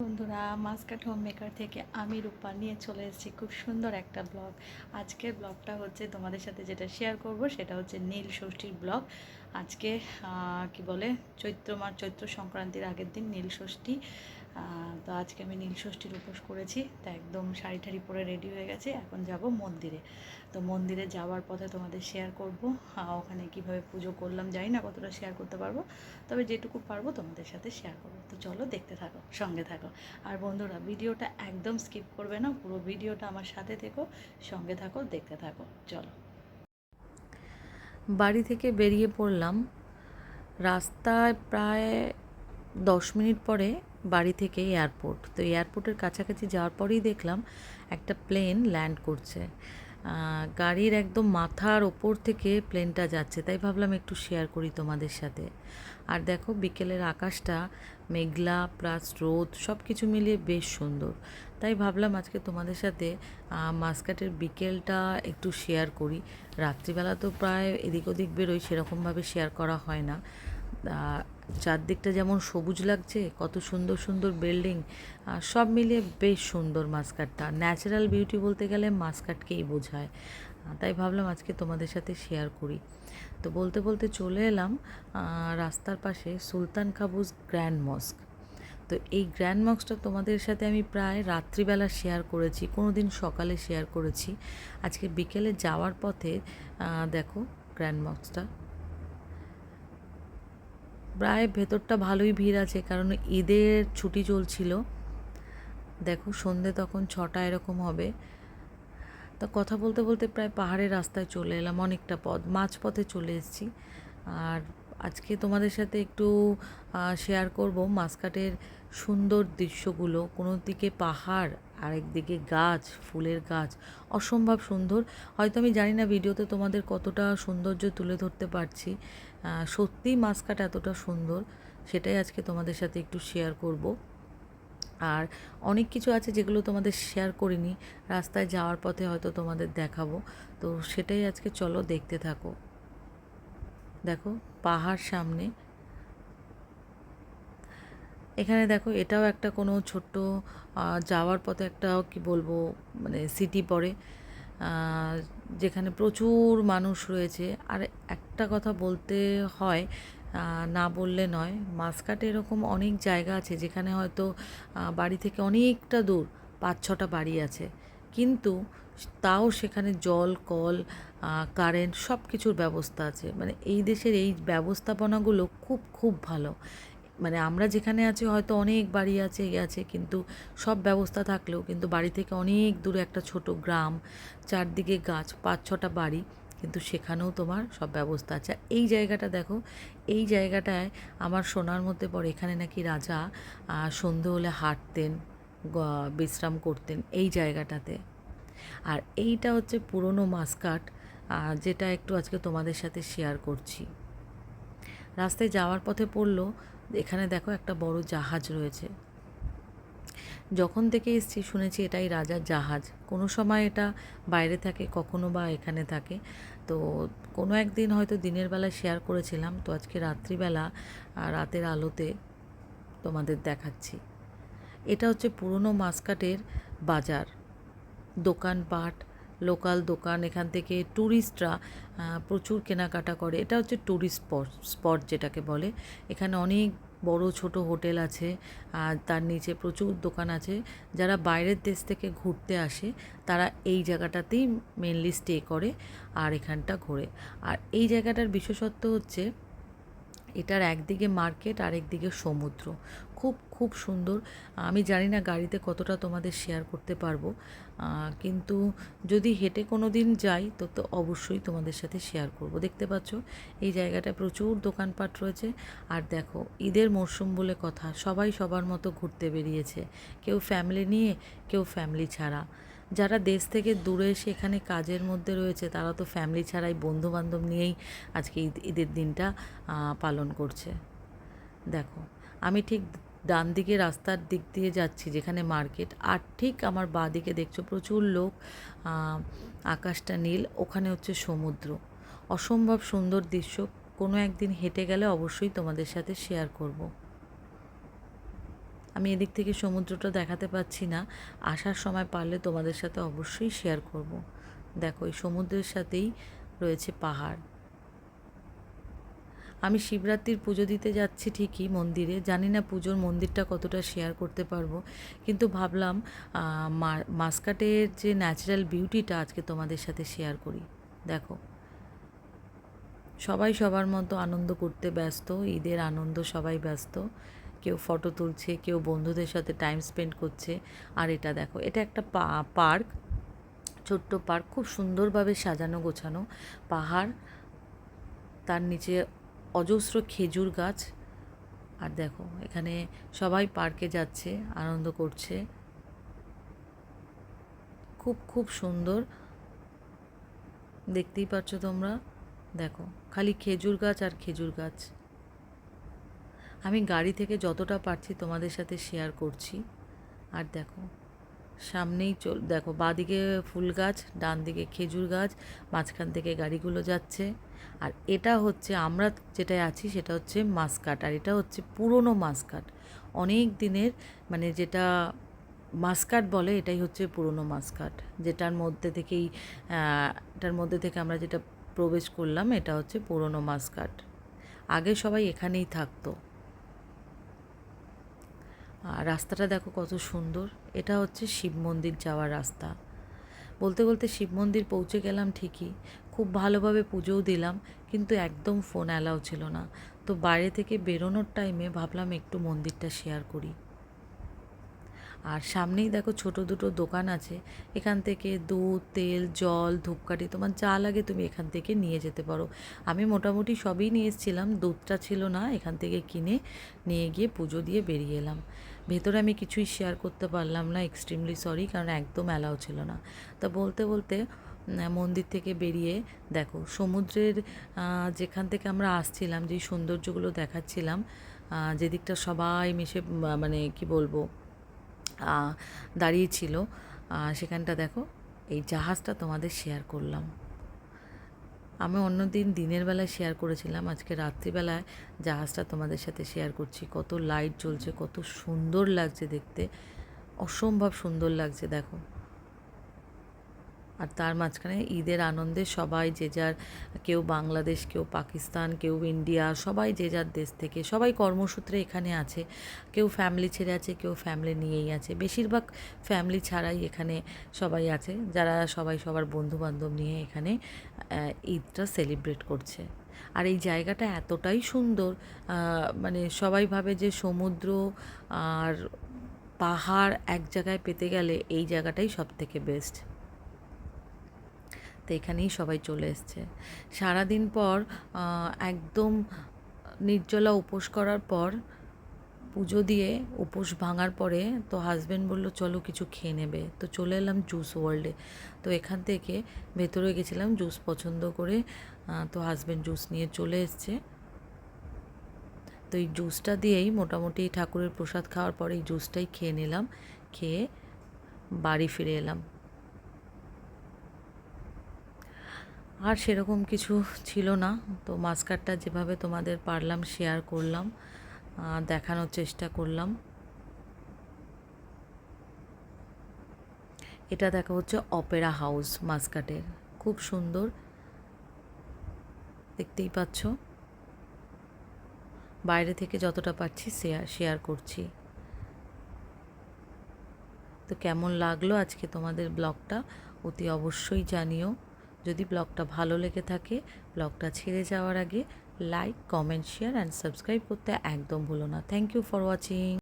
বন্ধুরা, Muscat home maker থেকে আমি রূপা নিয়ে চলে এসেছি খুব সুন্দর একটা ব্লগ আজকের ব্লগটা হচ্ছে তোমাদের সাথে যেটা শেয়ার করব, সেটা হচ্ছে নীল ষষ্ঠীর ব্লগ আজকে কি বলে, চৈত্র মাস, চৈত্র সংক্রান্তির আগের দিন নীল ষষ্ঠী তো আজকে আমি নীল ষষ্ঠীর উপোস করেছি, তা একদম শাড়ি ঠাড়ি পরে রেডি হয়ে গেছে, এখন যাব মন্দিরে। তো মন্দিরে যাওয়ার পথে তোমাদের শেয়ার করব ওখানে কীভাবে পুজো করলাম জানি না কতটা শেয়ার করতে পারব, তবে যেটুকু পারব তোমাদের সাথে শেয়ার করব। তো চলো দেখতে থাকো, সঙ্গে থাকো। আর বন্ধুরা, ভিডিওটা একদম স্কিপ করবে না, পুরো ভিডিওটা আমার সাথে থেকো, সঙ্গে থাকো, দেখতে থাকো, চলো। বাড়ি থেকে বেরিয়ে পড়লাম, রাস্তায় প্রায় দশ মিনিট পরে বাড়ি থেকে এয়ারপোর্ট তো এয়ারপোর্টের কাছাকাছি যাওয়ার পরেই দেখলাম একটা প্লেন ল্যান্ড করছে। গাড়ির একদম মাথার ওপর থেকে প্লেনটা যাচ্ছে, তাই ভাবলাম একটু শেয়ার করি তোমাদের সাথে। আর দেখো বিকেলের আকাশটা মেঘলা, প্লাস রোদ সব কিছু মিলিয়ে বেশ সুন্দর। তাই ভাবলাম আজকে তোমাদের সাথে মাসকাটের বিকেলটা একটু শেয়ার করি। রাত্রিবেলা তো প্রায় এদিক ওদিক বেরোই সেরকমভাবে শেয়ার করা হয় না। চারদিকটা যেমন সবুজ লাগছে, কত সুন্দর সুন্দর বিল্ডিং সব মিলিয়ে বেশ সুন্দর মাসকাটটা ন্যাচারাল বিউটি বলতে গেলে মাসকাটকেই বোঝায়। তাই ভাবলাম আজকে তোমাদের সাথে শেয়ার করি। তো বলতে বলতে চলে এলাম রাস্তার পাশে সুলতান কাবুজ গ্র্যান্ড মস্ক। তো এই গ্র্যান্ড মস্কটা তোমাদের সাথে আমি প্রায় রাত্রিবেলা শেয়ার করেছি কোনো দিন সকালে শেয়ার করেছি। আজকে বিকেলে যাওয়ার পথে দেখো গ্র্যান্ড মস্কটা। প্রায় ভেতরটা ভালোই ভিড় আছে, কারণ ঈদের ছুটি চলছিল। দেখো সন্ধে তখন ছটা এরকম হবে। তা কথা বলতে বলতে প্রায় পাহাড়ের রাস্তায় চলে এলাম, অনেকটা পথ, মাঝপথে চলে এসেছি। আর আজকে তোমাদের সাথে একটু শেয়ার করব মাসকাটের সুন্দর দৃশ্যগুলো। কোনো দিকে পাহাড়, আরেক দিকে গাছ, ফুলের গাছ। অসম্ভব সুন্দর। হয়তো আমি জানি না ভিডিওতে তোমাদের কতটা সৌন্দর্য তুলে ধরতে পারছি। সত্যিই মাসকাট এতটা সুন্দর, সেটাই আজকে তোমাদের সাথে একটু শেয়ার করব। আর অনেক কিছু আছে যেগুলো তোমাদের শেয়ার করিনি। রাস্তায় যাওয়ার পথে হয়তো তোমাদের দেখাবো। তো সেটাই আজকে চলো দেখতে থাকো। দেখো। পাহাড় সামনে। এখানে দেখো এটাও একটা কোনো ছোট্ট যাওয়ার পথে একটা কি বলব মানে সিটি পড়ে। যেখানে প্রচুর মানুষ রয়েছে। আর একটা কথা বলতে হয় না বললে নয় মাসকাটে এরকম অনেক জায়গা আছে যেখানে হয়তো বাড়ি থেকে অনেকটা দূর, পাঁচ ছটা বাড়ি আছে। কিন্তু তাও সেখানে জল, কল কারেন্ট সব কিছুর ব্যবস্থা আছে। মানে এই দেশের এই ব্যবস্থাপনাগুলো খুব খুব ভালো। মানে আমরা যেখানে আছি হয়তো অনেক বাড়ি আছে ইয়ে আছে, কিন্তু সব ব্যবস্থা থাকলেও কিন্তু বাড়ি থেকে অনেক দূরে একটা ছোট গ্রাম, চারদিকে গাছ, পাঁচ, ছটা বাড়ি, কিন্তু সেখানেও তোমার সব ব্যবস্থা আছে। এই জায়গাটা দেখো, এই জায়গাটায় আমার শোনার মধ্যে পড়ে, এখানে নাকি রাজা সন্ধে হলে হাঁটতেন বিশ্রাম করতেন এই জায়গাটাতে। আর এইটা হচ্ছে পুরনো মাসকাট যেটা একটু আজকে তোমাদের সাথে শেয়ার করছি। রাস্তায় যাওয়ার পথে পড়ল, এখানে দেখো একটা বড় জাহাজ রয়েছে। যখন থেকে এসছি শুনেছি এটাই রাজার জাহাজ। কোনো সময় এটা বাইরে থাকে, কখনো বা এখানে থাকে। তো কোনো একদিন হয়তো দিনের বেলা শেয়ার করেছিলাম, তো আজকে রাত্রিবেলা রাতের আলোতে তোমাদের দেখাচ্ছি। এটা হচ্ছে পুরনো মাসকাটের বাজার। দোকানপাট, লোকাল দোকান, এখান থেকে ট্যুরিস্টরা প্রচুর কেনাকাটা করে। এটা হচ্ছে ট্যুরিস্ট স্পট স্পট যেটাকে বলে। এখানে অনেক বড় ছোট হোটেল আছে, আর তার নিচে প্রচুর দোকান আছে। যারা বাইরের দেশ থেকে ঘুরতে আসে, তারা এই জায়গাটাতেই মেনলি স্টে করে আর এখানটা ঘোরে। আর এই জায়গাটার বিশেষত্ব হচ্ছে, এটার একদিকে মার্কেট আর একদিকে সমুদ্র। খুব সুন্দর। আমি জানি না গাড়িতে কতটা তোমাদের শেয়ার করতে পারব। কিন্তু যদি হেঁটে কোনো দিন যাই, তো তো অবশ্যই তোমাদের সাথে শেয়ার করব। দেখতে পাচ্ছ, এই জায়গাটায় প্রচুর দোকানপাট রয়েছে। আর দেখো, ঈদের মরশুম বলে কথা, সবাই সবার মতো ঘুরতে বেরিয়েছে। কেউ ফ্যামিলি নিয়ে, কেউ ফ্যামিলি ছাড়া। যারা দেশ থেকে দূরে এসে এখানে কাজের মধ্যে রয়েছে, তারা তো ফ্যামিলি ছাড়াই বন্ধু বান্ধব নিয়েই আজকে ঈদ, ঈদের দিনটা পালন করছে। দেখো, আমি ঠিক ডান দিকে রাস্তার দিক দিয়ে যাচ্ছি, যেখানে মার্কেট। আর ঠিক আমার বাঁ দিকে দেখছ প্রচুর লোক আকাশটা নীল, ওখানে হচ্ছে সমুদ্র। অসম্ভব সুন্দর দৃশ্য। কোনো একদিন হেঁটে গেলে অবশ্যই তোমাদের সাথে শেয়ার করব। আমি এদিক থেকে সমুদ্রটা দেখাতে পাচ্ছি না। আসার সময় পারলে তোমাদের সাথে অবশ্যই শেয়ার করব। দেখো, এই সমুদ্রের সাথেই রয়েছে পাহাড়। আমি শিবরাত্রির পুজো দিতে যাচ্ছি ঠিকই মন্দিরে। জানি না পুজোর মন্দিরটা কতটা শেয়ার করতে পারব। কিন্তু ভাবলাম মাসকাটের যে ন্যাচারাল বিউটিটা আজকে তোমাদের সাথে শেয়ার করি। দেখো। সবাই সবার মতো আনন্দ করতে ব্যস্ত, ঈদের আনন্দ সবাই ব্যস্ত। কেউ ফটো তুলছে, কেউ বন্ধুদের সাথে টাইম স্পেন্ড করছে। আর এটা দেখো, এটা একটা পার্ক। ছোট্ট পার্ক, খুব সুন্দরভাবে সাজানো গোছানো। পাহাড়, তার নিচে অজস্র খেজুর গাছ। আর দেখো, এখানে সবাই পার্কে যাচ্ছে, আনন্দ করছে। খুব খুব সুন্দর। দেখতেই পাচ্ছ তোমরা? দেখো, খালি খেজুর গাছ আর খেজুর গাছ। আমি গাড়ি থেকে যতটা পারছি তোমাদের সাথে শেয়ার করছি। আর দেখো সামনেই চল, দেখো বাঁদিকে ফুল গাছ ডান দিকে খেজুর গাছ, মাঝখান থেকে গাড়িগুলো যাচ্ছে। আর এটা হচ্ছে আমরা যেটায় আছি সেটা হচ্ছে মাসকাট, আর এটা হচ্ছে পুরনো মাসকাট। অনেক দিনের মানে যেটা মাসকাট বলে এটাই হচ্ছে পুরনো মাসকাট, যেটার মধ্যে থেকেই এটার মধ্যে থেকে আমরা যেটা প্রবেশ করলাম এটা হচ্ছে পুরনো মাসকাট। আগে সবাই এখানেই থাকতো। আর রাস্তাটা দেখো কত সুন্দর। এটা হচ্ছে শিব মন্দির যাওয়ার রাস্তা। বলতে বলতে শিব মন্দির পৌঁছে গেলাম ঠিকই। খুব ভালোভাবে পুজোও দিলাম, কিন্তু একদম ফোন অ্যালাউ ছিল না। তো বাইরে থেকে বেরোনোর টাইমে ভাবলাম একটু মন্দিরটা শেয়ার করি। আর সামনেই দেখো ছোট দুটো দোকান আছে। এখান থেকে দুধ, তেল, জল, ধূপকাঠি, তোমার যা লাগে তুমি এখান থেকে নিয়ে যেতে পারো। আমি মোটামুটি সবই নিয়ে এসেছিলাম, দুধটা ছিল না, এখান থেকে কিনে নিয়ে গিয়ে পুজো দিয়ে বেরিয়ে এলাম। ভেতরে আমি কিছুই শেয়ার করতে পারলাম না এক্সট্রিমলি সরি কারণ একদম অ্যালাউ ছিল না। তা বলতে বলতে মন্দির থেকে বেরিয়ে দেখো, সমুদ্রের যেখান থেকে আমরা আসছিলাম, যেই সৌন্দর্যগুলো দেখাচ্ছিলাম যেদিকটা সবাই মিশে মানে কি বলব দাঁড়িয়েছিল সেখানটা দেখো, এই জাহাজটা তোমাদের শেয়ার করলাম। আমি অন্যদিন দিনের বেলায় শেয়ার করেছিলাম। আজকে রাত্রিবেলায় জাহাজটা তোমাদের সাথে শেয়ার করছি। কত লাইট জ্বলছে, কত সুন্দর লাগছে দেখতে। অসম্ভব সুন্দর লাগছে, দেখো। আর তার মাঝখানে ঈদের আনন্দে সবাই যে যার, কেউ বাংলাদেশ, কেউ পাকিস্তান, কেউ ইন্ডিয়া, সবাই যে যার দেশ থেকে, সবাই কর্মসূত্রে এখানে আছে। কেউ ফ্যামিলি ছেড়ে আছে, কেউ ফ্যামিলি নিয়েই আছে। বেশিরভাগ ফ্যামিলি ছাড়াই এখানে সবাই আছে, যারা সবাই সবার বন্ধু বান্ধব নিয়ে এখানে ঈদটা সেলিব্রেট করছে। আর এই জায়গাটা এতটাই সুন্দর মানে সবাই ভাবে যে সমুদ্র আর পাহাড় এক জায়গায় পেতে গেলে এই জায়গাটাই সব থেকে বেস্ট তো এখানেই সবাই চলে এসছে। সারাদিন পর একদম নির্জলা উপোস করার পর, পুজো দিয়ে উপোস ভাঙার পরে তো হাজব্যান্ড বলল, চলো কিছু খেয়ে নেবে। তো চলে এলাম জুস ওয়ার্ল্ডে তো এখান থেকে ভেতরে গেছিলাম জুস পছন্দ করে তো হাজব্যান্ড জুস নিয়ে চলে এসছে। তো এই জুসটা দিয়েই মোটামুটি ঠাকুরের প্রসাদ খাওয়ার পরে এই জুসটাই খেয়ে নিলাম। খেয়ে বাড়ি ফিরে এলাম। আর সেরকম কিছু ছিল না। তো মাস্কারটা যেভাবে তোমাদের পারলাম শেয়ার করলাম দেখানোর চেষ্টা করলাম। এটা দেখা হচ্ছে অপেরা হাউস মাস্কাটের। খুব সুন্দর। দেখতেই পাচ্ছ। বাইরে থেকে যতটা পাচ্ছি শেয়ার শেয়ার করছি। তো কেমন লাগল আজকে তোমাদের ব্লগটা, অতি অবশ্যই জানিও। যদি ব্লগটা ভালো লেগে থাকে, ব্লগটা ছেড়ে যাওয়ার আগে like comment share and subscribe করতে একদম ভুলো না। Thank you for watching